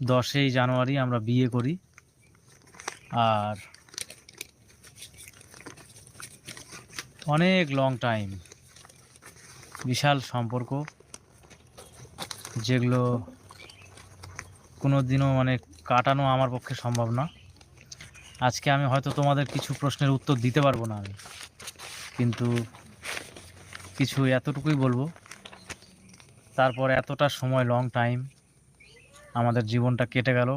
দশই জানুয়ারি আমরা বিয়ে করি। আর অনেক লং টাইম বিশাল সম্পর্ক, যেগুলো কোনো দিনও মানে কাটানো আমার পক্ষে সম্ভব না। আজকে আমি হয়তো তোমাদের কিছু প্রশ্নের উত্তর দিতে পারব না আমি, কিন্তু কিছু এতটুকুই বলব। তারপর এতটা সময় লং টাইম আমাদের জীবনটা কেটে গেল।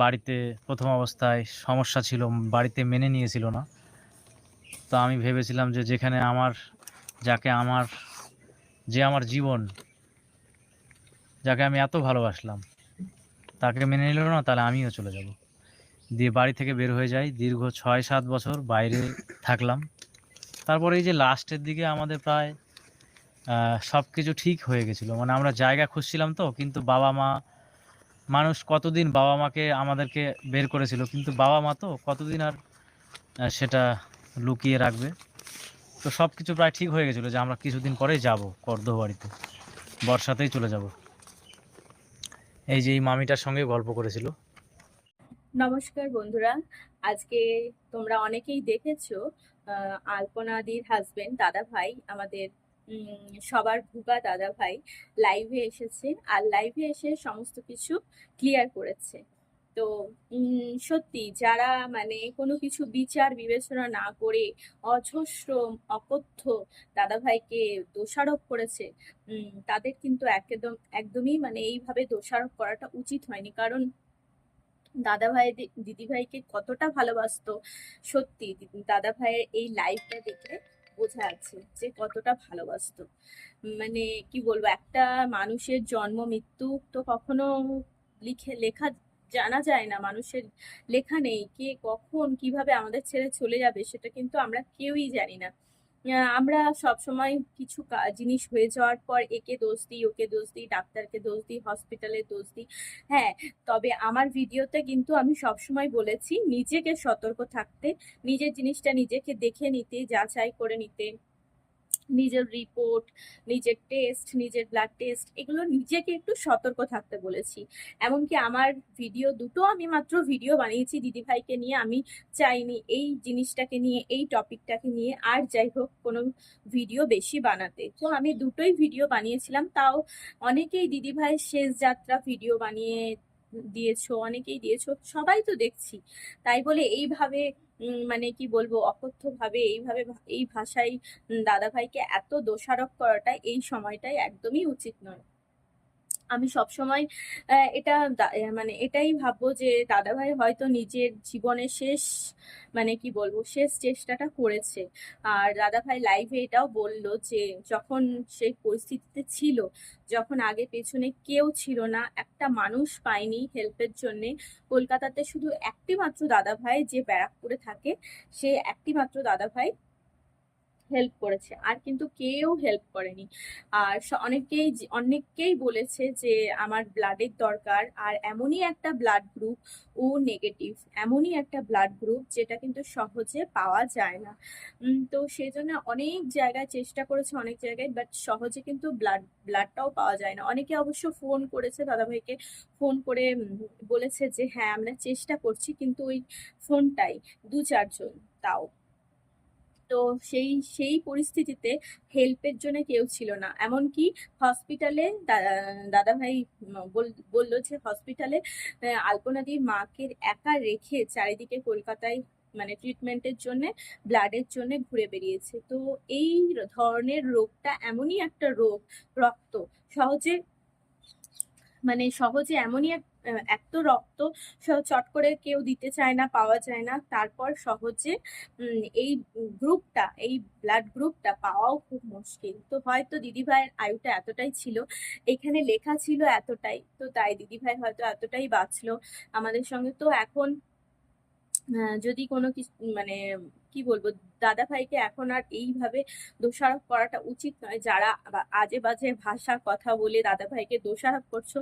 বাড়িতে প্রথম অবস্থায় সমস্যা ছিল, বাড়িতে মেনে নিয়েছিল না। তো আমি ভেবেছিলাম যে যেখানে আমার, যাকে আমার, যে আমার জীবন, যাকে আমি এত ভালোবাসলাম, তাকে মেনে নিল না, তাহলে আমিও চলে যাব। দিয়ে বাড়ি থেকে বের হয়ে যাই, দীর্ঘ ছয় সাত বছর বাইরে থাকলাম। তারপরে এই যে লাস্টের দিকে আমাদের প্রায় সব কিছু ঠিক হয়ে গেছিল। মানে আমরা জায়গা খুঁজছিলাম তো, কিন্তু বাবা মা মানুষ কতদিন বাবা মাকে আমাদেরকে বের করেছিল, কিন্তু বাবা মা তো কতদিন আর সেটা লুকিয়ে রাখবে। তো সব কিছু প্রায় ঠিক হয়ে গেছিল যে আমরা কিছুদিন পরেই যাব কর্দ বাড়িতে বর্ষাতেই চলে যাব। এই যে এই মামিটার সঙ্গে গল্প করেছিল। নমস্কার বন্ধুরা, আজকে তোমরা অনেকেই দেখেছ আলপনাদির হাজবেন্ড দাদা ভাই আমাদের সবার ভুগা দাদা ভাই লাইভে এসেছে আর লাইভে এসে সমস্ত কিছু ক্লিয়ার করেছে। তো সত্যি যারা মানে কোনো কিছু বিচার বিবেচনা না করে অজস্র, অকথ্য দাদা ভাইকে দোষারোপ করেছে তাদের কিন্তু একদম, একদমই মানে এইভাবে দোষারোপ করাটা উচিত হয়নি। কারণ দাদা ভাই দিদি ভাইকে কতটা ভালোবাসতো, সত্যি দাদা ভাইয়ের এই লাইফটা দেখে বোঝা যাচ্ছে যে কতটা ভালোবাসত। মানে কি বলব, একটা মানুষের জন্ম, মৃত্যু তো কখনো লিখে, লেখা জানা যায় না, মানুষের লেখা নেই। কে কখন কীভাবে আমাদের ছেড়ে চলে যাবে সেটা কিন্তু আমরা কেউই জানি না। আমরা সব সময় কিছু জিনিস হয়ে যাওয়ার পর একে দোষ দিই, ওকে দোষ দিই, ডাক্তারকে দোষ দিই হসপিটালে দোষ দিই। হ্যাঁ তবে আমার ভিডিওতে কিন্তু আমি সবসময় বলেছি, নিজেকে সতর্ক থাকতে, নিজের জিনিসটা নিজেকে দেখে নিতে, যাচাই করে নিতে। নিজের রিপোর্ট নিজের টেস্ট নিজের ব্লাড টেস্ট এগুলো নিজেকে একটু সতর্ক থাকতে বলেছি। এমনকি আমার ভিডিও দুটো আমি মাত্র ভিডিও বানিয়েছি দিদিভাইকে নিয়ে। আমি চাইনি এই জিনিসটাকে নিয়ে, এই টপিকটাকে নিয়ে আর যাই হোক কোনো ভিডিও বেশি বানাতে। তো আমি দুটোই ভিডিও বানিয়েছিলাম। তাও অনেকেই দিদিভাইয়ের শেষ যাত্রা ভিডিও বানিয়ে দিয়েছ, অনেকেই দিয়েছ, সবাই তো দেখছি। তাই বলে এইভাবে মানে কি বলব অকথ্য ভাবে এইভাবে এই ভাষায় দাদা দাদাভাইকে এত দোষারোপ করাটা এই সময়টাই একদমই উচিত নয়। আমি সবসময় এটা মানে এটাই ভাববো যে দাদাভাই হয়তো নিজের জীবনের শেষ মানে কি বলব, শেষ চেষ্টাটা করেছে। আর দাদাভাই লাইভে এটাও বলল যে যখন সেই পরিস্থিতিতে ছিল, যখন আগে পেছনে কেউ ছিল না, একটা মানুষ পায়নি হেল্পের জন্যে, কলকাতাতে শুধু একটি মাত্র দাদাভাই যে ব্যারাকপুরে থাকে, সে একটি মাত্র দাদাভাই হেল্প করেছে। আর কিন্তু কেউ হেল্প করেনি। আর অনেকেই অনেককেই বলেছে যে, আমার ব্লাডের দরকার। আর এমনই একটা ব্লাড গ্রুপ ও নেগেটিভ এমনই একটা ব্লাড গ্রুপ যেটা কিন্তু সহজে পাওয়া যায় না। তো সেই জন্য অনেক জায়গায় চেষ্টা করেছে অনেক জায়গায় বাট সহজে কিন্তু ব্লাড ব্লাডটাও পাওয়া যায় না। অনেকে অবশ্য ফোন করেছে, দাদাভাইকে ফোন করে বলেছে যে হ্যাঁ আমরা চেষ্টা করছি, কিন্তু ওই ফোনটাই দু চারজন তাও। তো সেই সেই পরিস্থিতিতে হেল্পের জন্য কেউ ছিল না। এমনকি হসপিটালে দাদাভাই বলল যে হসপিটালে আলপনাদির মাকে একা রেখে চারিদিকে কলকাতায় মানে ট্রিটমেন্টের জন্য ব্লাডের জন্য ঘুরে বেরিয়েছে তো এই ধরনের রোগটা এমনই একটা রোগ, রক্ত। সহজে মানে সহজে এমনই এক এত রক্ত চট করে কেউ দিতে চায় না, পাওয়া যায় না। তারপর সহজে এই গ্রুপটা, এই ব্লাড গ্রুপটা পাওয়াও খুব মুশকিল। তো হয়তো দিদিভাইয়ের আয়ুটা এতটাই ছিল, এখানে লেখা ছিল এতটাই। তো তাই দিদিভাই হয়তো এতটাই বাঁচলো। আমাদের সঙ্গে তো এখন যদি কোনো কিছু মানে কি বলব? দাদা ভাইকে এখন আর এইভাবে দোষারোপ করাটা উচিত নয়। যারা আজে বাজে ভাষা কথা বলে দাদা ভাইকে দোষারোপ করছ,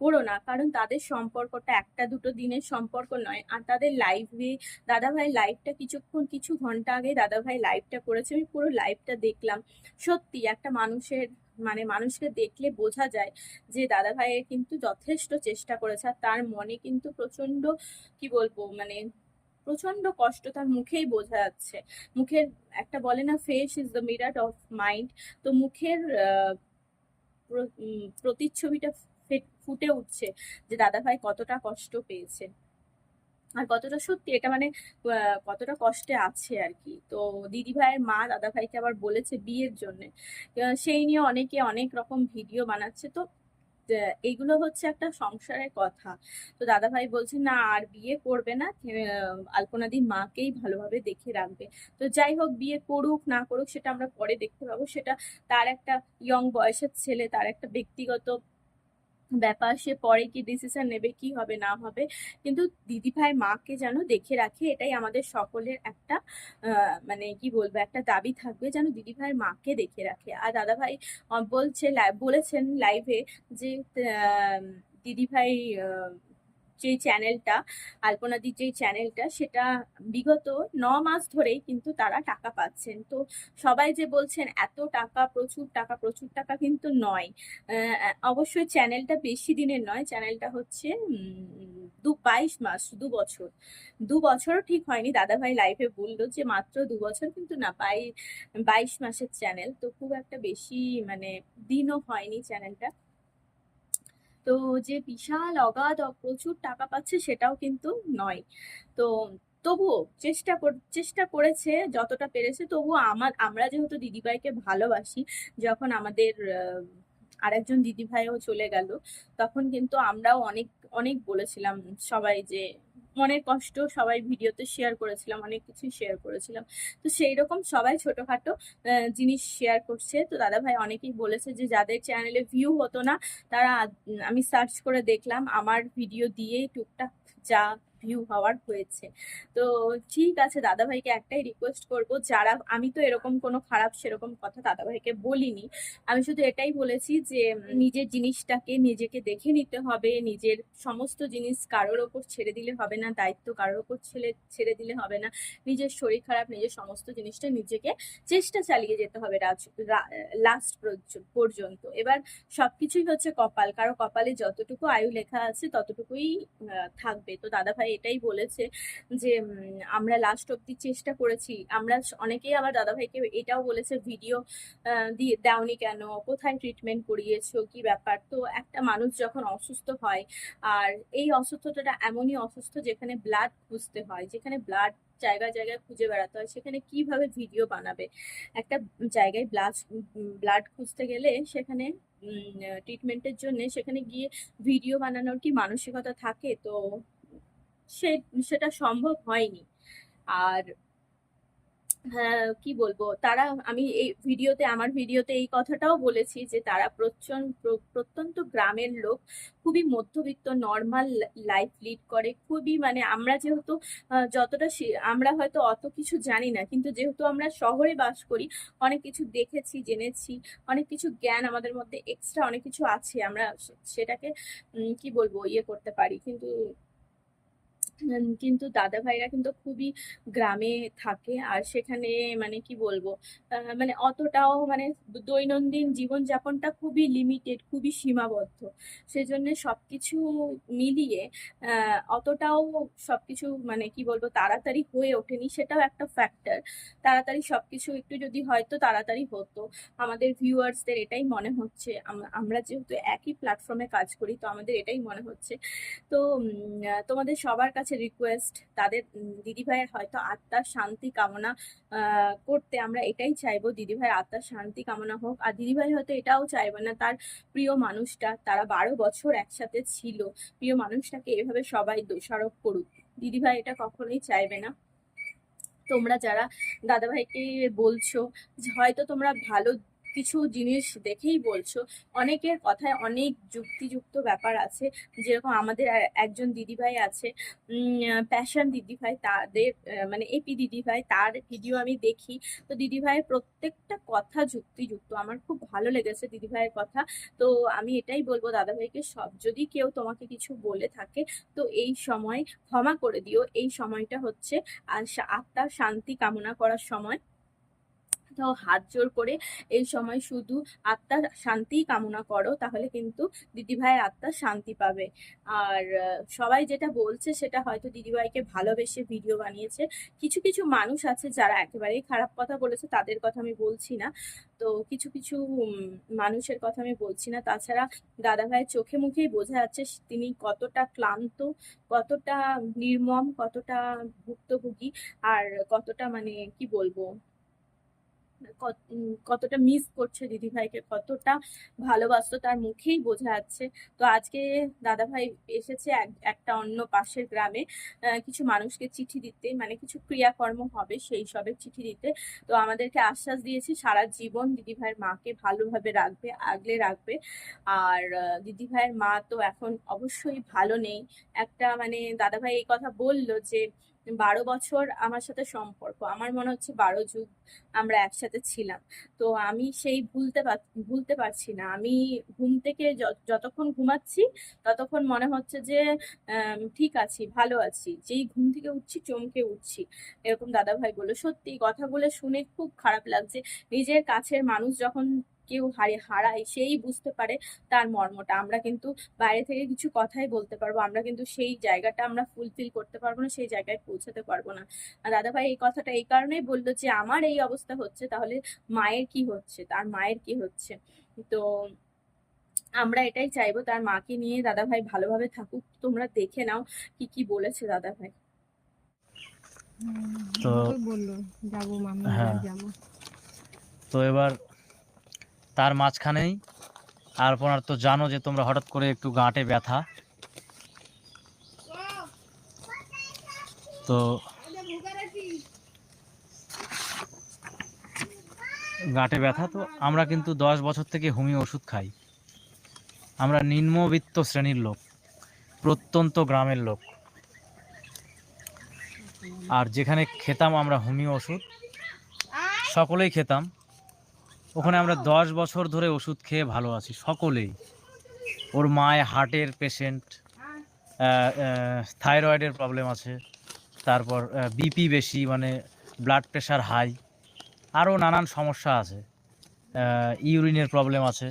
করো না। কারণ তাদের সম্পর্কটা একটা দুটো দিনের সম্পর্ক নয়। আর তাদের লাইভে দাদা ভাই লাইভটা কিছুক্ষণ, কিছু ঘণ্টা আগে দাদা ভাই লাইভটা করেছে। আমি পুরো লাইভটা দেখলাম। সত্যি একটা মানুষের মানে মানুষকে দেখলে বোঝা যায় যে দাদা ভাইয়ের কিন্তু যথেষ্ট চেষ্টা করেছে। আর তার মনে কিন্তু প্রচণ্ড কি বলব মানে প্রচণ্ড কষ্ট তার মুখেই বোঝা যাচ্ছে। মুখের একটা বলে না face is the mirror of mind তো মুখের প্রতিচ্ছবিটা ফুটে উঠছে যে দাদা ভাই কতটা কষ্ট পেয়েছে। আর কতটা সত্যি, এটা মানে কতটা কষ্টে আছে আর কি। তো দিদি ভাইয়ের মা দাদা ভাইকে আবার বলেছে বিয়ের জন্য। সেই নিয়ে অনেকে অনেক রকম ভিডিও বানাচ্ছে। তো এইগুলো হচ্ছে একটা সংসারের কথা। তো দাদাভাই বলছে, না, আর বিয়ে করবে না আলপনাদি মাকেই ভালোভাবে দেখে রাখবে। তো যাই হোক, বিয়ে করুক, না করুক, সেটা আমরা পরে দেখতে পাবো। সেটা তার একটা ইয়ং বয়সের ছেলে, তার একটা ব্যক্তিগত ব্যাপার সে পরে কি ডিসিশন নেবে কি হবে না হবে। কিন্তু দিদি ভাই মাকে যেন দেখে রাখে এটাই আমাদের সকলের একটা মানে কি বলব একটা দাবি থাকবে যেন দিদি ভাই মাকে দেখে রাখে। আর দাদা ভাই আহ, বলছে বলেছেন লাইভে যে দিদি যে চ্যানেলটা আলপনাদির যে চ্যানেলটা, সেটা বিগত ন মাস ধরেই কিন্তু তারা টাকা পাচ্ছেন। তো সবাই যে বলছেন এত টাকা, প্রচুর টাকা প্রচুর টাকা কিন্তু নয়। অবশ্যই চ্যানেলটা বেশি দিনের নয়, চ্যানেলটা হচ্ছে দু বাইশ মাস, দু বছর। দু বছরও ঠিক হয়নি। দাদাভাই লাইভে বলল যে মাত্র দু বছর কিন্তু না, বাই, বাইশ মাসের চ্যানেল। তো খুব একটা বেশি মানে দিনও হয়নি চ্যানেলটা। তো যে বিশাল অগাধ প্রচুর টাকা পাচ্ছে সেটাও কিন্তু নয়। তো তবুও চেষ্টা চেষ্টা করেছে যতটা পেরেছে, তবুও আমার, আমরা যেহেতু দিদিভাইকে ভালোবাসি, যখন আমাদের আরেকজন দিদিভাইও চলে গেল, তখন কিন্তু আমরাও অনেক অনেক বলেছিলাম সবাই যে মনের কষ্ট সবাই ভিডিওতে শেয়ার করেছিলাম, অনেক কিছু শেয়ার করেছিলাম। তো সেই রকম সবাই ছোটোখাটো জিনিস শেয়ার করছে। তো দাদা ভাই অনেকেই বলেছে যে যাদের চ্যানেলে ভিউ হতো না, তারা আমি সার্চ করে দেখলাম, আমার ভিডিও দিয়েই টুকটাক যা ভিউ হওয়ার হয়েছে। তো ঠিক আছে, দাদাভাইকে একটাই রিকোয়েস্ট করব, যারা, আমি তো এরকম কোনো খারাপ সেরকম কথা দাদাভাইকে বলিনি। আমি শুধু এটাই বলেছি যে, নিজের জিনিসটাকে নিজেকে দেখে নিতে হবে, নিজের সমস্ত জিনিস কারোর ওপর ছেড়ে দিলে হবে না, দায়িত্ব কারোর ওপর ছেড়ে ছেড়ে দিলে হবে না। নিজের শরীর খারাপ, নিজের সমস্ত জিনিসটা নিজেকে চেষ্টা চালিয়ে যেতে হবে লাস্ট পর্যন্ত। এবার সবকিছুই হচ্ছে কপাল, কারও কপালে যতটুকু আয়ু লেখা আছে ততটুকুই থাকবে। তো দাদা ভাই এটাই বলেছে যে আমরা লাস্ট অব্দি চেষ্টা করেছি। আমরা অনেকেই আবার দাদা ভাইকে এটাও বলেছে ভিডিও দিয়ে, দাওনি কেন? কোথায় ট্রিটমেন্ট করিয়েছো? কি ব্যাপার? তো একটা মানুষ যখন অসুস্থ হয়, আর এই অসুস্থতাটা এমনই অসুস্থ যেখানে ব্লাড খুঁজতে হয়, যেখানে ব্লাড জায়গায় জায়গায় খুঁজে বেড়াতে হয়, সেখানে কীভাবে ভিডিও বানাবে? একটা জায়গায় ব্লাড ব্লাড খুঁজতে গেলে সেখানে ট্রিটমেন্টের জন্য সেখানে গিয়ে ভিডিও বানানোর কি মানসিকতা থাকে? তো সে, সেটা সম্ভব হয়নি। আর হ্যাঁ কি বলব? তারা, আমি এই ভিডিওতে, আমার ভিডিওতে এই কথাটাও বলেছি যে, তারা প্রচণ্ড প্রত্যন্ত গ্রামের লোক খুবই মধ্যবিত্ত নর্মাল লাইফ লিড করে। খুবই মানে আমরা যেহেতু যতটা আমরা হয়তো অত কিছু জানি না। কিন্তু যেহেতু আমরা শহরে বাস করি, অনেক কিছু দেখেছি, জেনেছি, অনেক কিছু জ্ঞান আমাদের মধ্যে এক্সট্রা অনেক কিছু আছে। আমরা সেটাকে কি বলব ইয়ে করতে পারি। কিন্তু কিন্তু দাদা ভাইরা কিন্তু খুবই গ্রামে থাকে। আর সেখানে মানে কি বলব মানে অতটাও মানে দৈনন্দিন জীবনযাপনটা খুবই লিমিটেড খুবই সীমাবদ্ধ। সেজন্য সবকিছু মিলিয়ে আহ, অতটাও সবকিছু মানে কি বলব তাড়াতাড়ি হয়ে ওঠেনি সেটাও একটা ফ্যাক্টর তাড়াতাড়ি সবকিছু একটু যদি হয়তো তাড়াতাড়ি হতো আমাদের ভিউয়ার্সদের এটাই মনে হচ্ছে। আমরা যেহেতু একই প্ল্যাটফর্মে কাজ করি তো আমাদের এটাই মনে হচ্ছে। তো তোমাদের সবার কাছে রিকোয়েস্ট তাদের দিদিভাইয়ের হয়তো আত্মার শান্তি কামনা করতে আমরা এটাই চাইব, দিদিভাইয়ের আত্মার শান্তি কামনা হোক। আর দিদিভাই হয়তো এটাও চাইবে না, তার প্রিয় মানুষটা, তারা বারো বছর একসাথে ছিল, প্রিয় মানুষটাকে এভাবে সবাই দোষারোপ করুক। দিদিভাই এটা কখনোই চাইবে না। তোমরা যারা দাদাভাইকে বলছো হয়তো তোমরা ভালো কিছু জিনিস দেখেই বলছো। অনেকের কথায় অনেক যুক্তিযুক্ত ব্যাপার আছে। যেরকম আমাদের একজন দিদিভাই আছে প্যাশন দিদিভাই, তাদের মানে এপি দিদিভাই, তার ভিডিও আমি দেখি। তো দিদিভাইয়ের প্রত্যেকটা কথা যুক্তিযুক্ত। আমার খুব ভালো লেগেছে দিদিভাইয়ের কথা। তো আমি এটাই বলব দাদাভাইকে, সব, যদি কেউ তোমাকে কিছু বলে থাকে, তো এই সময় ক্ষমা করে দিও। এই সময়টা হচ্ছে আত্মার শান্তি কামনা করার সময়। তো হাত জোর করে এই সময় শুধু আত্মার শান্তি কামনা করো, তাহলে কিন্তু দিদিভাইয়ের আত্মা শান্তি পাবে। আর সবাই যেটা বলছে সেটা হয়তো দিদিভাইকে ভালোবেসে ভিডিও বানিয়েছে। কিছু কিছু মানুষ আছে যারা একেবারেই খারাপ কথা বলেছে, তাদের কথা আমি বলছি না। তো কিছু কিছু মানুষের কথা আমি বলছি না। তাছাড়া দাদাভাইয়ের চোখে মুখেই বোঝা যাচ্ছে তিনি কতটা ক্লান্ত, কতটা নির্মম, কতটা ভুক্তভোগী, আর কতটা মানে কি বলব? কতটা মিস করছে দিদিভাইকে, কতটা ভালোবাসতো তার মুখেই বোঝা যাচ্ছে। তো আজকে দাদাভাই এসেছে এক- একটা অন্য পাশের গ্রামে। কিছু মানুষকে চিঠি দিতে মানে কিছু ক্রিয়াকর্ম হবে সেই সবের চিঠি দিতে। তো আমাদেরকে আশ্বাস দিয়েছে, সারা জীবন দিদিভাইয়ের মাকে ভালোভাবে রাখবে, আগলে রাখবে। আর দিদিভাইয়ের মা তো এখন অবশ্যই ভালো নেই। একটা মানে দাদাভাই এই কথা বলল যে বারো বছর আমার সাথে সম্পর্ক। আমার মনে হচ্ছে বারো যুগ আমরা একসাথে ছিলাম। তো আমি সেই ভুলতে ভুলতে পারছি না। আমি ঘুম থেকে যতক্ষণ ঘুমাচ্ছি, ততক্ষণ মনে হচ্ছে যে ঠিক আছি, ভালো আছি। যেই ঘুম থেকে উঠছি, চমকে উঠছি। এরকম দাদা ভাই বলে সত্যি কথাগুলো শুনে খুব খারাপ লাগছে। নিজের কাছের মানুষ যখন কেউ হারে হারায় সেই বুঝতে পারে তার মর্মটা। আমরা কিন্তু বাইরে থেকে কিছু কথাই বলতে পারব আমরা কিন্তু সেই জায়গাটা আমরা ফুলফিল করতে পারব না সেই জায়গায় পৌঁছাতে পারব না। আর দাদাভাই এই কথাটা এই কারণেই বলল যে আমার এই অবস্থা হচ্ছে তাহলে মায়ের কি হচ্ছে? তার মায়ের কি হচ্ছে? তো আমরা এটাই চাইব তার মাকে নিয়ে দাদাভাই ভালোভাবে থাকুক। তোমরা দেখে নাও কি কি বলেছে দাদাভাই। তো তো বলল যাব মামি হ্যাঁ। যাব। তো এবার তার মাঝখানেই। আলপনার তো জানো যে তোমরা হঠাৎ করে একটু গাঁটে ব্যথা। তো গাঁটে ব্যথা, তো আমরা কিন্তু দশ বছর থেকে হোমিও ওষুধ খাই। আমরা নিম্নবিত্ত শ্রেণির লোক, প্রত্যন্ত গ্রামের লোক। আর যেখানে খেতাম আমরা হোমিও ওষুধ, সকলেই খেতাম। ওখানে আমরা দশ বছর ধরে ওষুধ খেয়ে ভালো আছি, সকলেই। ওর মায় হার্টের পেশেন্ট থাইরয়েডের প্রবলেম আছে, তারপর বিপি বেশি মানে ব্লাড প্রেশার হাই আরও নানান সমস্যা আছে ইউরিনের প্রবলেম আছে।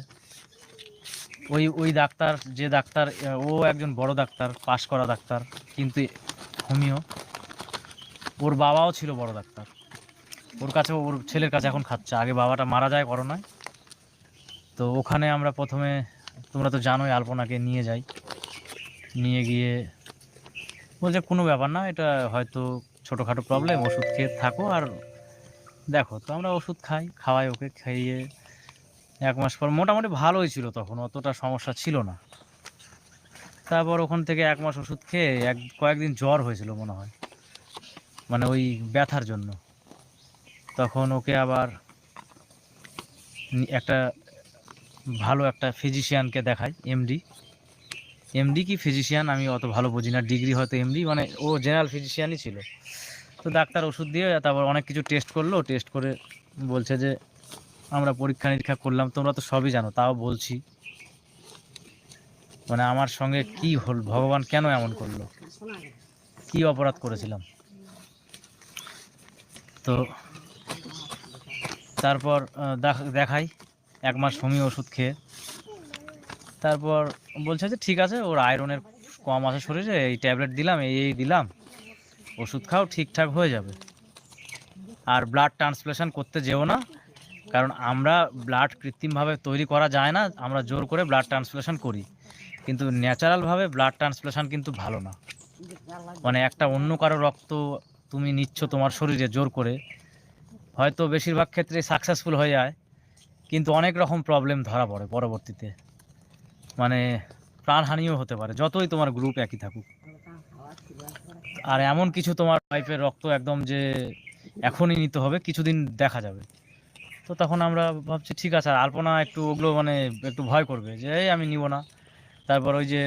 ওই ওই ডাক্তার, যে ডাক্তার ও একজন বড় ডাক্তার, পাশ করা ডাক্তার, কিন্তু হোমিও। ওর বাবাও ছিল বড় ডাক্তার। ওর কাছে ওর ছেলের কাছে এখন খাচ্ছে। আগে বাবাটা মারা যায় করোনায়। তো ওখানে আমরা প্রথমে, তোমরা তো জানোই আলপনাকে নিয়ে যাই। নিয়ে গিয়ে বলছে, কোনো ব্যাপার না, এটা হয়তো ছোটোখাটো প্রবলেম ওষুধ খেয়ে থাকো আর দেখো, তো আমরা ওষুধ খাই, খাওয়াই ওকে, খাইয়ে এক মাস পর মোটামুটি ভালোই ছিল তখন, অতটা সমস্যা ছিল না। তারপর ওখান থেকে এক মাস ওষুধ খেয়ে এক, কয়েকদিন জ্বর হয়েছিল মনে হয়। মানে ওই ব্যথার জন্য। তখন ওকে আবার একটা ভালো একটা ফিজিশিয়ানকে দেখাই এমডি এমডি কি ফিজিশিয়ান আমি অত ভালো বুঝি না, ডিগ্রি হয়তো এমডি মানে ও জেনারেল ফিজিশিয়ানই ছিল। তো ডাক্তার ওষুধ দিয়ে তারপর অনেক কিছু টেস্ট করল টেস্ট করে বলছে যে, আমরা পরীক্ষা নিরীক্ষা করলাম, তোমরা তো সবই জানো, তাও বলছি। মানে আমার সঙ্গে কি হল, ভগবান কেন এমন করল? কি অপরাধ করেছিলাম? তো তারপর দেখ- দেখাই। এক মাস হোমিও ওষুধ খেয়ে। তারপর বলছে যে, ঠিক আছে, ওর আয়রনের কম আছে শরীরে, এই ট্যাবলেট দিলাম, এই এই দিলাম। ওষুধ খাও, ঠিকঠাক হয়ে যাবে। আর ব্লাড ট্রান্সপ্লেশন করতে যেও না, কারণ আমরা ব্লাড কৃত্রিমভাবে তৈরি করা যায় না, আমরা জোর করে ব্লাড ট্রান্সপ্লেশন করি। কিন্তু ন্যাচারালভাবে ব্লাড ট্রান্সপ্লেশন কিন্তু ভালো না। মানে একটা অন্য কারও রক্ত তুমি নিচ্ছ তোমার শরীরে জোর করে হয়তো বেশিরভাগ ক্ষেত্রে সাকসেসফুল হয়ে যায়, কিন্তু অনেক রকম প্রবলেম ধরা পড়ে পরবর্তীতে। মানে প্রাণহানিও হতে পারে, যতই তোমার গ্রুপ একই থাকুক। আর এমন কিছু তোমার পাইপের রক্ত একদম যে এখনই নিতে হবে, কিছুদিন দেখা যাবে। তো তখন আমরা ভাবছি, ঠিক আছে, আর আলপনা একটু ওগুলো মানে একটু ভয় করবে যে, এই আমি নিব না। তারপর ওই যে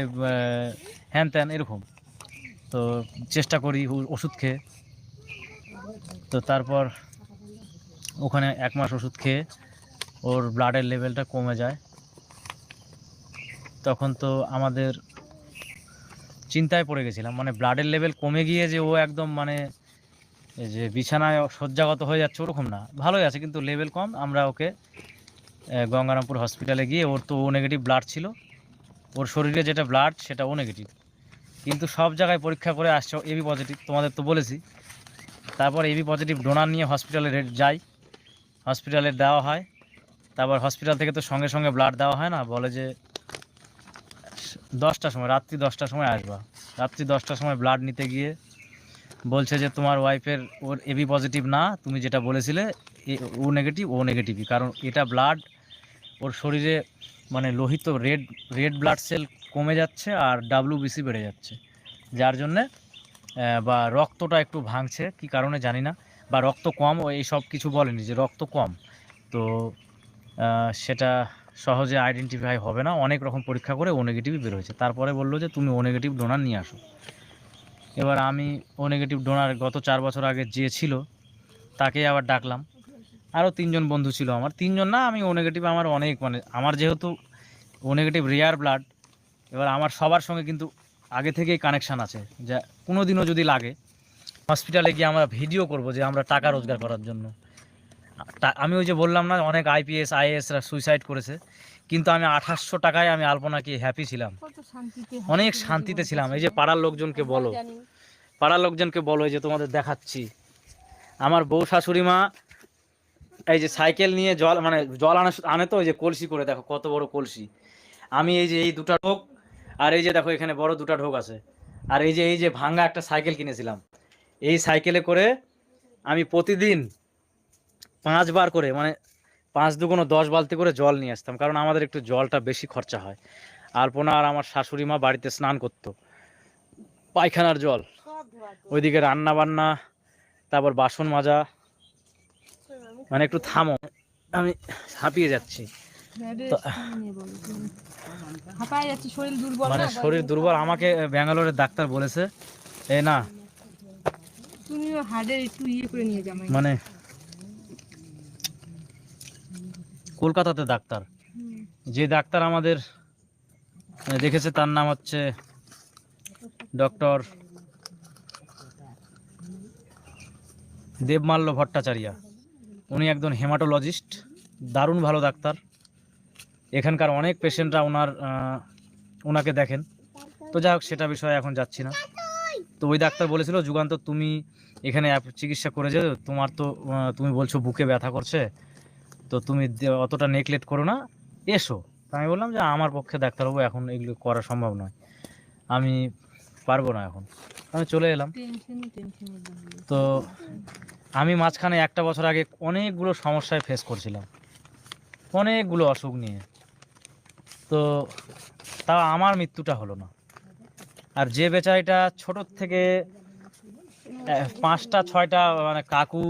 হ্যান ত্যান এরকম। তো চেষ্টা করি ওষুধ খেয়ে। তো তারপর ওখানে এক মাস ওষুধ খেয়ে ওর ব্লাডের লেভেলটা কমে যায়। তখন তো আমাদের চিন্তায় পড়ে গেছিলাম মানে ব্লাডের লেভেল কমে গিয়ে যে ও একদম মানে যে বিছানায় শয্যাগত হয়ে যাচ্ছে ওরকম না। ভালোই আছে, কিন্তু লেভেল কম। আমরা ওকে গঙ্গারামপুর হসপিটালে গিয়ে ওর তো ও নেগেটিভ ব্লাড ছিল। ওর শরীরে যেটা ব্লাড সেটা ও নেগেটিভ কিন্তু সব জায়গায় পরীক্ষা করে আসছে এবি পজিটিভ তোমাদের তো বলেছি। তারপর এবি পজিটিভ ডোনার নিয়ে হসপিটালে যাই। হসপিটালে দেওয়া হয়। তারপর হসপিটাল থেকে তো সঙ্গে সঙ্গে ব্লাড দেওয়া হয় না, বলে যে দশটার সময়, রাত্রি দশটার সময় আসবা। রাত্রি দশটার সময় ব্লাড নিতে গিয়ে বলছে যে তোমার ওয়াইফের ওর এবি পজিটিভ না, তুমি যেটা বলেছিলে ও নেগেটিভ ও নেগেটিভই কারণ এটা ব্লাড ওর শরীরে মানে লোহিত রেড রেড ব্লাড সেল কমে যাচ্ছে আর ডাব্লিউবিসি বেড়ে যাচ্ছে। যার জন্যে বা রক্তটা একটু ভাঙছে, কি কারণে জানি না। বা রক্ত কম ও এই সব কিছু বলেনি যে রক্ত কম। তো সেটা সহজে আইডেন্টিফাই হবে না। অনেক রকম পরীক্ষা করে ও নেগেটিভই বের হয়েছে। তারপরে বলল যে, তুমি ও নেগেটিভ ডোনার নিয়ে আসো। এবার আমি ও নেগেটিভ ডোনার গত চার বছর আগে যে ছিল, তাকে আবার ডাকলাম। আরও তিনজন বন্ধু ছিল আমার। তিনজন না, আমি ও নেগেটিভ আমার অনেক মানে আমার যেহেতু ও নেগেটিভ রেয়ার ব্লাড এবার আমার সবার সঙ্গে কিন্তু আগে থেকেই কানেকশান আছে। যা কোনো দিনও যদি লাগে হসপিটালে গিয়ে আমরা ভিডিও করব যে আমরা টাকা রোজগার করার জন্য। আমি ওই যে বললাম না অনেক আইপিএস আইএসরা সুইসাইড করেছে। কিন্তু আমি আঠাশশো টাকায় আমি আলপনাকে হ্যাপি ছিলাম? অনেক শান্তিতে ছিলাম। এই যে পাড়ার লোকজনকে বলো। পাড়ার লোকজনকে বলো এই যে তোমাদের দেখাচ্ছি। আমার বউ শাশুড়ি মা এই যে সাইকেল নিয়ে জল মানে জল আনে আনে তো ওই যে কলসি করে দেখো কত বড় কলসি। আমি এই যে এই দুটা ঢোক আর এই যে দেখো এখানে বড় দুটা ঢোক আছে। আর এই যে এই যে ভাঙ্গা একটা সাইকেল কিনেছিলাম। এই সাইকেলে করে আমি প্রতিদিন পাঁচবার করে মানে পাঁচ দুগুণো দশ বালতি করে জল নিয়ে আসতাম কারণ আমাদের একটু জলটা বেশি খরচা হয়। আলপনা আর আমার শাশুড়ি মা বাড়িতে স্নান করতো পায়খানার জল ওইদিকে রান্না বান্না তারপর বাসন মাজা মানে একটু থামো আমি হাঁপিয়ে যাচ্ছি। মানে শরীর দুর্বল আমাকে ব্যাঙ্গালোরের ডাক্তার বলেছে এ না তুমিও হার্ডের একটু ইয়ে করে নিয়ে জামাই মানে কলকাতাতে ডাক্তার। যে ডাক্তার আমাদের দেখেছে তার নাম হচ্ছে ডক্টর দেবমাল্য ভট্টাচার্য। উনি একজন হেমাটোলজিস্ট দারুণ ভালো ডাক্তার। এখানকার অনেক পেশেন্টরা ওনার ওনাকে দেখেন। তো যাই হোক সেটা বিষয়ে এখন যাচ্ছি না। তো ওই ডাক্তার বলেছিল, যুগান্ত, তুমি এখানে চিকিৎসা করে যে তোমার তো তুমি বলছো বুকে ব্যথা করছে, তো তুমি অতটা নেগলেক্ট করো না, এসো। তা আমি বললাম যে, আমার পক্ষে ডাক্তারবাবু এখন এগুলো করা সম্ভব নয়, আমি পারব না এখন। আমি চলে এলাম। তো আমি মাঝখানে একটা বছর আগে অনেকগুলো সমস্যায় ফেস করছিলাম, অনেকগুলো অসুখ নিয়ে। তো তাও আমার মৃত্যুটা হলো না। আর যে বেচারিটা ছোটোর থেকে পাঁচটা, ছয়টা মানে কাকু,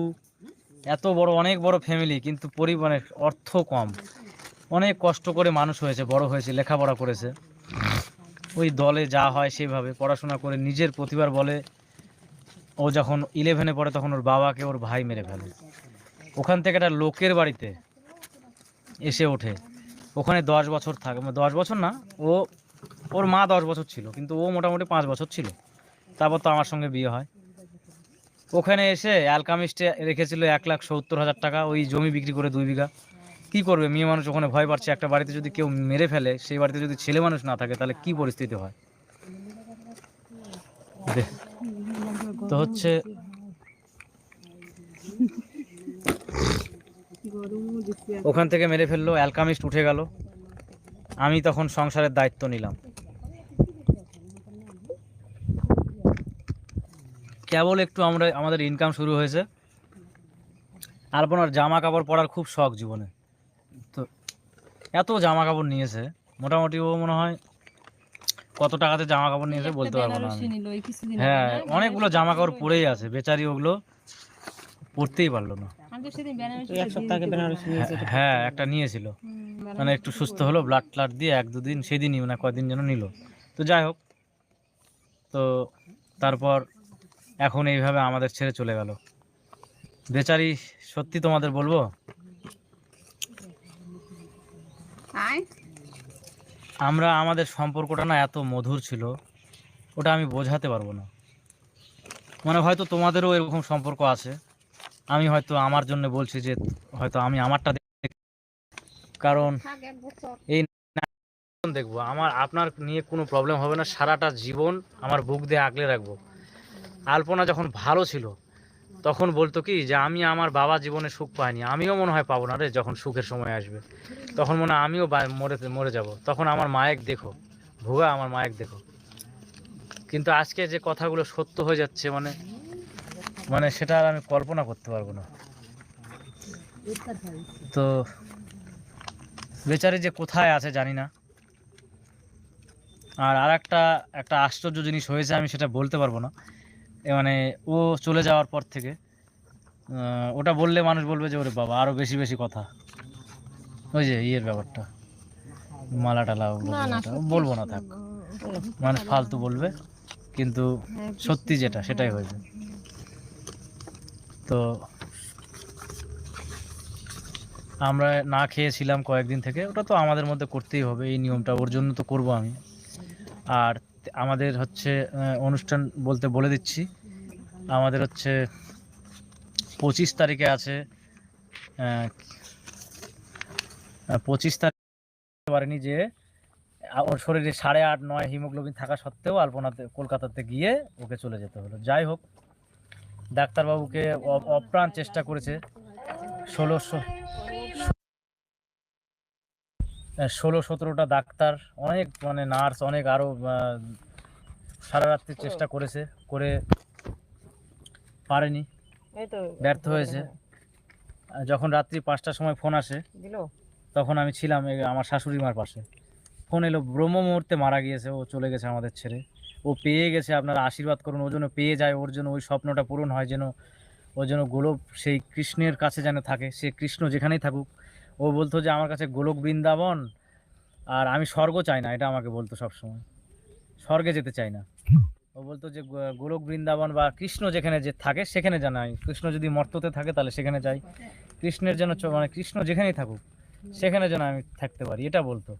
এত বড়, অনেক বড় ফ্যামিলি কিন্তু পরিমাণে অর্থ কম। অনেক কষ্ট করে মানুষ হয়েছে, বড় হয়েছে, লেখাপড়া করেছে। ওই দলে যা হয় সেভাবে পড়াশোনা করে নিজের প্রতিভার বলে ও যখন ইলেভেনে পড়ে তখন ওর বাবাকে ওর ভাই মেরে ফেলে। ওখান থেকে একটা লোকের বাড়িতে এসে ওঠে। ওখানে দশ বছর থাকে মানে দশ বছর না, ও ওর মা দশ বছর ছিল, কিন্তু ও মোটামুটি পাঁচ বছর ছিল। তারপর তো আমার সঙ্গে বিয়ে হয়। ওখানে এসে অ্যালকামিস্টে রেখেছিল এক লাখ সত্তর হাজার টাকা, ওই জমি বিক্রি করে দুই বিঘা। কি করবে? মেয়ে মানুষ ওখানে ভয় পাচ্ছে। একটা বাড়িতে যদি কেউ মেরে ফেলে, সেই বাড়িতে যদি ছেলে মানুষ না থাকে, তাহলে কি পরিস্থিতি হয়? তো হচ্ছে। ওখান থেকে মেরে ফেলল অ্যালকামিস্ট উঠে গেল। আমি তখন সংসারের দায়িত্ব নিলাম। কেবল একটু আমরা আমাদের ইনকাম শুরু হয়েছে। আর আলপনার জামা কাপড় পরার খুব শখ জীবনে। তো এত জামা কাপড় নিয়েছে মোটামুটি ও মনে হয় কত টাকাতে জামা কাপড় নিয়েছে বলতে পারব না হ্যাঁ অনেকগুলো জামা কাপড় পরেই আছে বেচারি ওগুলো পরতেই পারল না। হ্যাঁ, একটা নিয়েছিল। মানে একটু সুস্থ হলো ব্লাড ট্লাড দিয়ে এক দুদিন সেদিনই মানে কয়দিন যেন নিল। তো যাই হোক তো তারপর এখন এইভাবে আমাদের ছেড়ে চলে গেল। বেচারি সত্যি তোমাদের বলব? আমরা আমাদের সম্পর্কটা না এত মধুর ছিল ওটা আমি বোঝাতে পারব না। মানে হয়তো তোমাদেরও এরকম সম্পর্ক আছে। আমি হয়তো আমার জন্য বলছি যে হয়তো আমি আমারটা কারণ এই দেখব আমার আপনার নিয়ে কোনো প্রবলেম হবে না সারাটা জীবন আমার বুক দিয়ে আগলে রাখব। আলপনা যখন ভালো ছিল, তখন বলতো কি যে, আমি আমার বাবা জীবনে সুখ পাইনি, আমিও মনে হয় পাবো না রে যখন সুখের সময় আসবে। তখন মনে হয়, আমিও মরে মরে যাব। তখন আমার মায়ের দেখো ভুগা আমার মায়ের দেখো। কিন্তু আজকে যে কথাগুলো সত্য হয়ে যাচ্ছে মানে মানে সেটা আর আমি কল্পনা করতে পারব না। তো, বেচারি যে কোথায় আছে জানি না। আর আর একটা একটা আশ্চর্য জিনিস হয়েছে, আমি সেটা বলতে পারব না। মানে ও চলে যাওয়ার পর থেকে ওটা বললে মানুষ বলবে যে ওরে বাবা আরও বেশি বেশি কথা। ওই যে ইয়ের ব্যাপারটা মালা টালা। বলব না থাক। মানুষ ফালতু বলবে কিন্তু হ্যাঁ, সত্যি যেটা সেটাই হয়েছে। তো আমরা না খেয়েছিলাম কয়েকদিন থেকে ওটা তো আমাদের মধ্যে করতেই হবে এই নিয়মটা ওর জন্য তো করব আমি। আর আমাদের হচ্ছে অনুষ্ঠান বলতে বলে দিচ্ছি। আমাদের হচ্ছে পঁচিশ তারিখে আছে পঁচিশ তারিখ পারেনি যে ওর শরীরে সাড়ে আট, নয় হিমোগ্লোবিন থাকা সত্ত্বেও আলপনাতে, কলকাতাতে গিয়ে ওকে চলে যেতে হলো। যাই হোক, ডাক্তারবাবুকে অপ্রাণ চেষ্টা করেছে। ষোলোশো ষোলো সতেরোটা ডাক্তার অনেক মানে নার্স অনেক আরও সারা রাত্রি চেষ্টা করেছে করে পারেনি। ব্যর্থ হয়েছে। যখন রাত্রি পাঁচটার সময় ফোন আসে তখন আমি ছিলাম আমার শাশুড়ি মার পাশে। ফোন এলো ব্রহ্ম মুহূর্তে মারা গিয়েছে ও চলে গেছে আমাদের ছেড়ে। ও পেয়ে গেছে আপনারা আশীর্বাদ করুন ও যেন পেয়ে যায় ওর জন্য ওই স্বপ্নটা পূরণ হয় যেন ও যেন গোলক সেই কৃষ্ণের কাছে যেন থাকে সে কৃষ্ণ যেখানেই থাকুক ও বলতো যে আমার কাছে গোলক বৃন্দাবন আর আমি স্বর্গ চাই না, এটা আমাকে বলতো সবসময়। স্বর্গে যেতে চাই না। ও বলতো যে গোলক বৃন্দাবন বা কৃষ্ণ যেখানে যে থাকে, সেখানে জানাই কৃষ্ণ যদি মর্ততে থাকে তাহলে সেখানে যাই। কৃষ্ণের যেন মানে কৃষ্ণ যেখানেই থাকুক, সেখানে যেন আমি থাকতে পারি, এটা বলতো।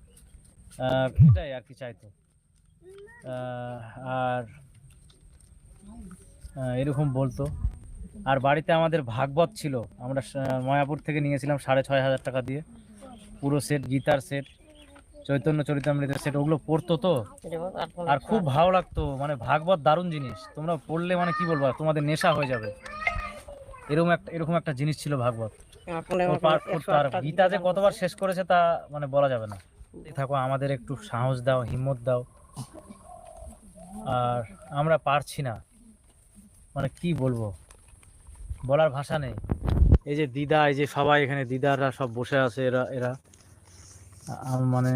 এটাই আর কি চাইতো। আর এরকম বলতো। আর বাড়িতে আমাদের ভাগবত ছিল। আমরা মায়াপুর থেকে নিয়েছিলাম সাড়ে ছয় হাজার টাকা দিয়ে। পুরো সেট গীতার সেট চৈতন্য চরিতামৃতের সেট ওগুলো পড়তো তো? আর খুব ভালো লাগতো। মানে ভাগবত দারুণ জিনিস। তোমরা পড়লে মানে কি বলব? তোমাদের নেশা হয়ে যাবে। এরকম একটা এরকম একটা জিনিস ছিল ভাগবত। আর গীতা যে কতবার শেষ করেছে তা মানে বলা যাবে না। থাকো আমাদের একটু সাহস দাও হিম্মত দাও। আর আমরা পারছি না। মানে কি বলব? বলার ভাষা নেই। এই যে দিদা, এই যে সবাই এখানে দিদাররা সব বসে আছে, এরা এরা। মানে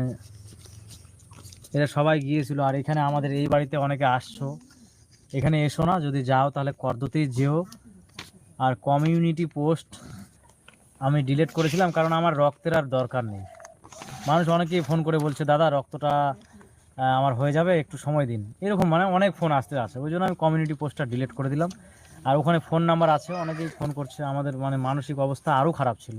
এরা সবাই গিয়েছিল। আর এখানে আমাদের এই বাড়িতে অনেকে আসছো। এখানে এসো না, যদি যাও তাহলে কর্দতেই যেও। আর কমিউনিটি পোস্ট আমি ডিলিট করেছিলাম কারণ আমার রক্তের আর দরকার নেই। মানুষ অনেকেই ফোন করে বলছে, দাদা, রক্তটা আমার হয়ে যাবে, একটু সময় দিন। এরকম মানে অনেক ফোন আসতে আসে ওই জন্য আমি কমিউনিটি পোস্টটা ডিলিট করে দিলাম। আর ওখানে ফোন নাম্বার আছে, অনেকেই ফোন করছে। আমাদের মানে মানসিক অবস্থা আরও খারাপ ছিল।